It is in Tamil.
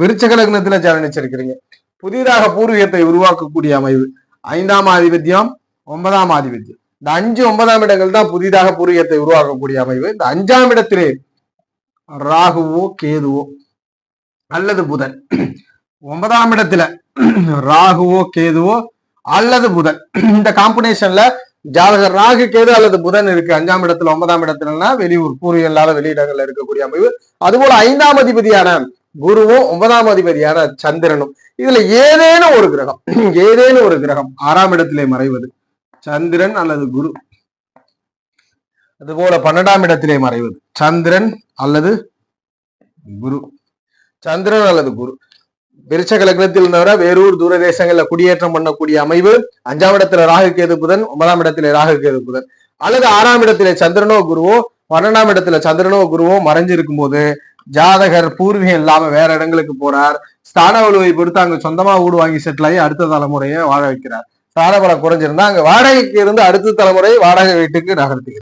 விருச்சக லக்னத்துல ஜனனிச்சிருக்கிறீங்க. புதிதாக பூர்வீகத்தை உருவாக்கக்கூடிய அமைவு. ஐந்தாம் ஆதிபத்தியம் ஒன்பதாம் ஆதிபத்தியம். இந்த அஞ்சு ஒன்பதாம் இடங்கள் தான் புதிதாக பூர்வீகத்தை உருவாக்கக்கூடிய அமைவு. இந்த அஞ்சாம் இடத்திலே ராகுவோ கேதுவோ அல்லது புதன். ஒன்பதாம் இடத்துல ராகுவோ கேதுவோ அல்லது புதன். இந்த காம்பினேஷன்ல ஜாதகர் ராகு கேது அல்லது புதன் இருக்கு. அஞ்சாம் இடத்துல ஒன்பதாம் இடத்துலன்னா வெளியூர் பூர்வீகம் இல்லாத வெளியிடங்கள்ல இருக்கக்கூடிய அமைவு. அதுபோல ஐந்தாம் அதிபதியான குருவும் ஒன்பதாம் அதிபதியான சந்திரனும். இதுல ஏதேனும் ஒரு கிரகம் ஏதேனும் ஒரு கிரகம் ஆறாம் இடத்திலே மறைவது. சந்திரன் அல்லது குரு. அதுபோல பன்னெண்டாம் இடத்திலே மறைவது. சந்திரன் அல்லது குரு. சந்திரன் அல்லது குரு. விருச்சக லக்னத்தில் இருந்தவரை வேறூர் தூர தேசங்கள்ல குடியேற்றம் பண்ணக்கூடிய அமைவு. அஞ்சாம் இடத்துல ராகு கேது புதன் ஒன்பதாம் இடத்துல ராகு கேது புதன். அல்லது ஆறாம் இடத்துல சந்திரனோ குருவோ பன்னெண்டாம் இடத்துல சந்திரனோ குருவோ மறைஞ்சிருக்கும் போது ஜாதகர் பூர்வீகம் இல்லாம வேற இடங்களுக்கு போறார். ஸ்தான வலுவை பொறுத்து அங்க சொந்தமா வீடு வாங்கி செட்டில் ஆகி அடுத்த தலைமுறையை வாழ வைக்கிறார். ஸ்தான பலம் குறைஞ்சிருந்தா அங்க வாடகைக்கு இருந்து அடுத்த தலைமுறை வாடகை வீட்டுக்கு நகர்த்துகிறார்